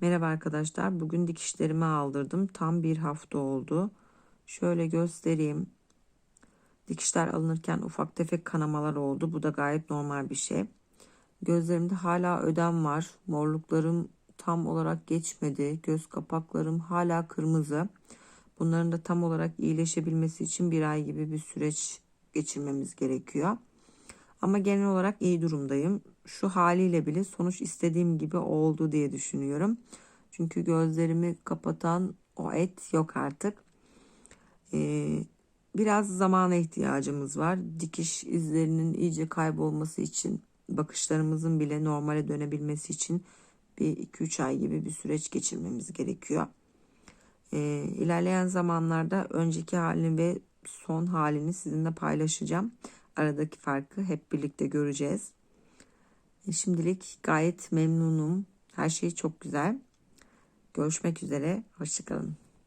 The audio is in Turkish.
Merhaba arkadaşlar. Bugün dikişlerimi aldırdım. Tam bir hafta oldu. Şöyle göstereyim. Dikişler alınırken ufak tefek kanamalar oldu. Bu da gayet normal bir şey. Gözlerimde hala ödem var. Morluklarım tam olarak geçmedi. Göz kapaklarım hala kırmızı. Bunların da tam olarak iyileşebilmesi için bir ay gibi bir süreç geçirmemiz gerekiyor. Ama genel olarak iyi durumdayım. Şu haliyle bile sonuç istediğim gibi oldu diye düşünüyorum. Çünkü gözlerimi kapatan o et yok artık. Ee, biraz zamana ihtiyacımız var. Dikiş izlerinin iyice kaybolması için, bakışlarımızın bile normale dönebilmesi için bir 2-3 ay gibi bir süreç geçirmemiz gerekiyor. Ee, ilerleyen zamanlarda önceki halini ve son halini sizinle paylaşacağım. Aradaki farkı hep birlikte göreceğiz. E, Şimdilik gayet memnunum. Her şey çok güzel. Görüşmek üzere. Hoşçakalın.